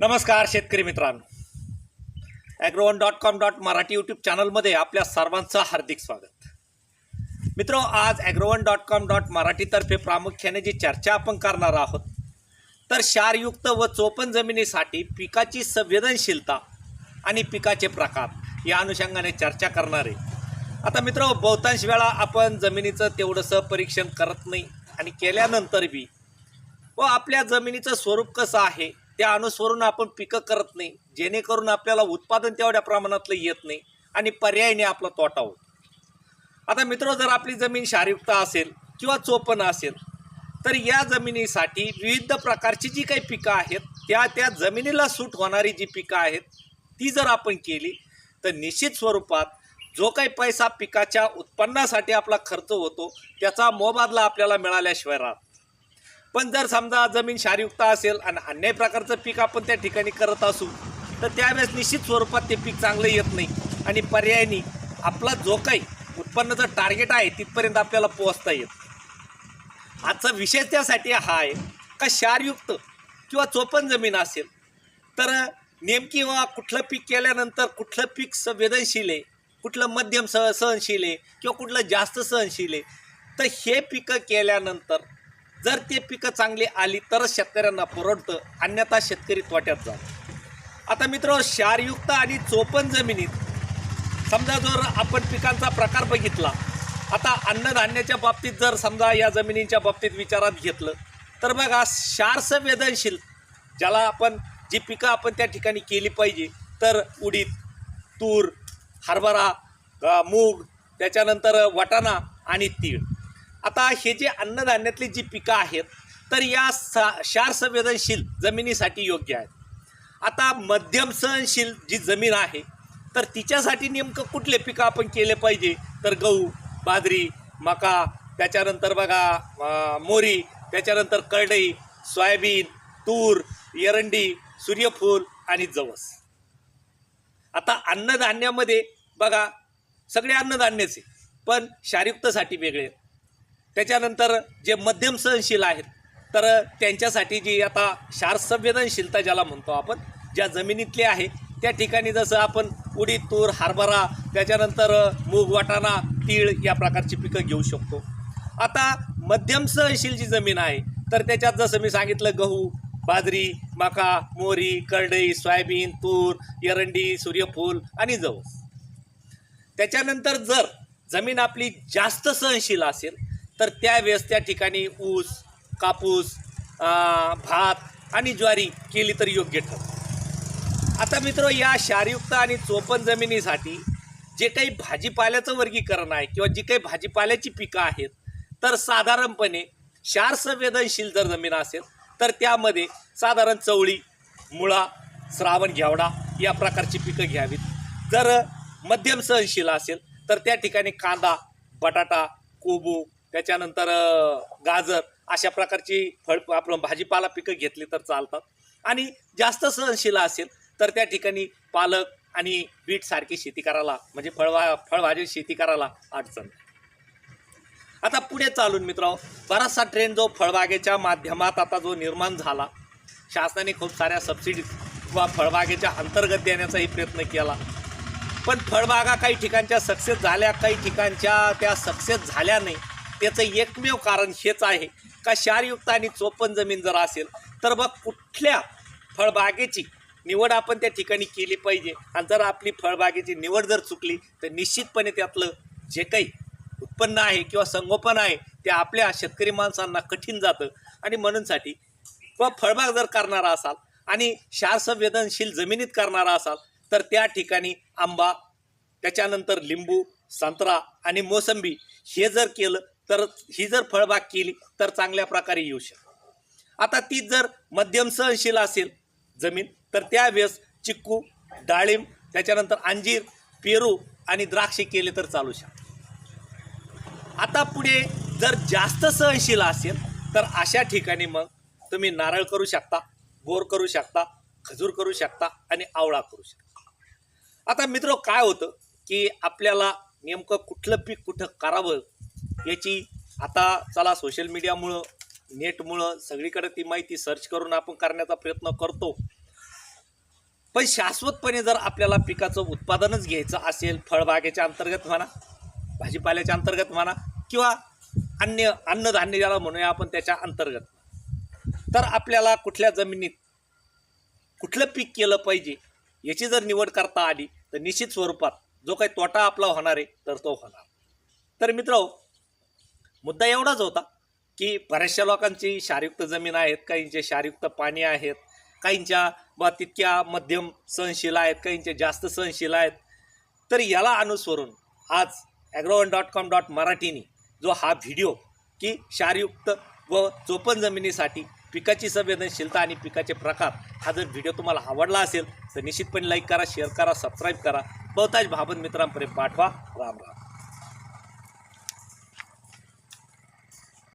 नमस्कार शेतकरी मित्रांनो. Agrowon dot com dot Marathi YouTube चॅनलमध्ये आपल्या सर्वांचं हार्दिक स्वागत. मित्र आज ॲग्रोवन डॉट कॉम डॉट मराठीतर्फे प्रामुख्याने जी चर्चा आपण करणार आहोत तर क्षारयुक्त व चोपन जमिनीसाठी पिकाची संवेदनशीलता आणि पिकाचे प्रकार या अनुषंगाने चर्चा करणार आहे. आता मित्र बहुतांश वेळा आपण जमिनीचं तेवढंसं परीक्षण करत नाही आणि केल्यानंतर बी व आपल्या जमिनीचं स्वरूप कसं आहे त्या अनुसरून आपण पिकं करत नाही. जेणेकरून आपल्याला उत्पादन तेवढ्या प्रमाणातलं येत नाही आणि पर्यायने आपला तोटा होतो आता मित्र जर आपली जमीन क्षारयुक्त असेल किंवा चोपन असेल तर या जमिनीसाठी विविध प्रकारची जी काही पिकं आहेत त्या त्या जमिनीला सूट होणारी जी पिकं आहेत ती जर आपण केली तर निश्चित स्वरूपात जो काही पैसा पिकाच्या उत्पन्नासाठी आपला खर्च होतो त्याचा मोबदला आपल्याला मिळाल्याशिवाय राहत पण जर समजा जमीन क्षारयुक्त असेल आणि अन्य प्रकारचं पीक आपण त्या ठिकाणी करत असू तर त्यावेळेस निश्चित स्वरूपात ते पीक चांगलं येत नाही. आणि पर्यायाने आपला जो काही उत्पन्नाचं टार्गेट आहे तिथपर्यंत आपल्याला पोहोचता येत आजचा विषय त्यासाठी हा आहे का क्षारयुक्त किंवा चोपन जमीन असेल तर नेमकी वा कुठलं पीक केल्यानंतर कुठलं पीक संवेदनशील आहे कुठलं मध्यम सह सहनशील आहे किंवा कुठलं जास्त सहनशील आहे तर हे पिकं केल्यानंतर जर ते पिकं चांगली आली तरच शेतकऱ्यांना परवडतं अन्यथा शेतकरी तोट्यात जातो. आता मित्र क्षारयुक्त आणि चोपन जमिनीत समजा जर आपण पिकांचा प्रकार बघितला आता अन्नधान्याच्या बाबतीत जर समजा या जमिनींच्या बाबतीत विचारात घेतलं तर बघा क्षार संवेदनशील ज्याला आपण जी पिकं आपण त्या ठिकाणी केली पाहिजे तर उडीद तूर हरभरा मूग त्याच्यानंतर वाटाणा आणि तीळ. आता हे जे अन्नधान्यातली जी पिकं आहेत तर या सा क्षार संवेदनशील जमिनीसाठी योग्य आहेत. आता मध्यम सहनशील जी जमीन आहे तर तिच्यासाठी नेमकं कुठले पिकं आपण केले पाहिजे? तर गहू बाजरी मका त्याच्यानंतर बघा मोरी त्याच्यानंतर करडई सोयाबीन तूर एरंडी सूर्यफूल आणि जवस. आता अन्नधान्यामध्ये बघा सगळे अन्नधान्यच आहे पण क्षारयुक्तसाठी वेगळे आहेत. त्याच्यानंतर जे मध्यम सहनशील आहेत तर त्यांच्यासाठी जी आता क्षार संवेदनशीलता ज्याला म्हणतो आपण ज्या जमिनीतले आहे त्या ठिकाणी जसं आपण उडीद तूर हरभरा त्याच्यानंतर मूग वाटाणा तीळ या प्रकारची पिकं घेऊ शकतो. आता मध्यम सहनशील जी जमीन आहे तर त्याच्यात जसं मी सांगितलं गहू बाजरी मका मोरी करडई सोयाबीन तूर एरंडी सूर्यफूल आणि जवस. त्याच्यानंतर जर जमीन आपली जास्त सहनशील असेल तर त्यावेळेस त्या ठिकाणी ऊस कापूस भात आणि ज्वारी केली तर योग्य ठरतं. आता मित्र या क्षारयुक्त आणि चोपन जमिनीसाठी जे काही भाजीपाल्याचं वर्गीकरण आहे किंवा जी काही भाजीपाल्याची पिकं आहेत तर साधारणपणे क्षार संवेदनशील जर जमीन असेल तर त्यामध्ये साधारण चवळी मुळा श्रावण घेवडा या प्रकारची पिकं घ्यावीत. जर मध्यम सहनशील असेल तर त्या ठिकाणी कांदा बटाटा कोबू त्याच्यानंतर गाजर अशा प्रकारची फळ आपण भाजीपाला पिकं घेतली तर चालतात. आणि जास्त सहनशील असेल तर त्या ठिकाणी पालक आणि बीट सारखी शेती करायला म्हणजे फळवा फळभाजी शेती करायला अडचण आता पुढे चालून मित्र बराचसा ट्रेंड जो फळबागेच्या माध्यमात आता जो निर्माण झाला शासनाने खूप साऱ्या सबसिडीज किंवा फळबागेच्या अंतर्गत देण्याचाही प्रयत्न केला. पण फळबागा काही ठिकाणच्या सक्सेस झाल्या काही ठिकाणच्या त्या सक्सेस झाल्या नाही. त्याचं एकमेव कारण हेच आहे का क्षारयुक्त आणि चोपन जमीन जर असेल तर मग कुठल्या फळबागेची निवड आपण त्या ठिकाणी केली पाहिजे? आणि जर आपली फळबागेची निवड जर चुकली तर निश्चितपणे त्यातलं जे काही उत्पन्न आहे किंवा संगोपन आहे ते आपल्या शेतकरी माणसांना कठीण जातं. आणि म्हणूनसाठी व फळबाग जर करणारा असाल आणि क्षार संवेदनशील जमिनीत करणारा असाल तर त्या ठिकाणी आंबा त्याच्यानंतर लिंबू संत्रा आणि मोसंबी हे जर केलं तर ही जर फळबाग केली तर चांगल्या प्रकारे येऊ शकते. आता ती जर मध्यम सहनशील असेल जमीन तर त्यावेळेस चिक्कू डाळिंब त्याच्यानंतर अंजीर पेरू आणि द्राक्षे केले तर चालू शकते. आता पुढे जर जास्त सहनशील असेल तर अशा ठिकाणी मग तुम्ही नारळ करू शकता बोर करू शकता खजूर करू शकता आणि आवळा करू शकता. आता मित्र काय होतं की आपल्याला नेमकं कुठलं पीक कुठं करावं याची आता चला सोशल मीडियामुळं नेटमुळं सगळीकडे ती माहिती सर्च करून आपण करण्याचा प्रयत्न करतो. पण शाश्वतपणे जर आपल्याला पिकाचं उत्पादनच घ्यायचं असेल फळबागेच्या अंतर्गत म्हणा भाजीपाल्याच्या अंतर्गत म्हणा किंवा अन्य अन्नधान्य ज्याला म्हणूया आपण त्याच्या अंतर्गत. तर आपल्याला कुठल्या जमिनीत कुठलं पीक केलं पाहिजे याची जर निवड करता आली तर निश्चित स्वरूपात जो काही तोटा आपला होणार आहे तर तो होणार. तर मित्र मुद्दा एवढाच होता की बऱ्याचशा लोकांची क्षारयुक्त जमीन आहेत काहींचे क्षारयुक्त पाणी आहेत काहींच्या बा तितक्या मध्यम सहनशील आहेत काहींचे जास्त सहनशील आहेत. तर याला अनुसरून आज ॲग्रोवन डॉट कॉम डॉट मराठीनी जो हा व्हिडिओ की क्षारयुक्त व चोपन जमिनीसाठी पिकाची संवेदनशीलता आणि पिकाचे प्रकार हा जर व्हिडिओ तुम्हाला आवडला असेल तर निश्चितपणे लाईक करा शेअर करा सबस्क्राईब करा. बहुतांश भाबंद मित्रांपर्यंत पाठवा. राम राम.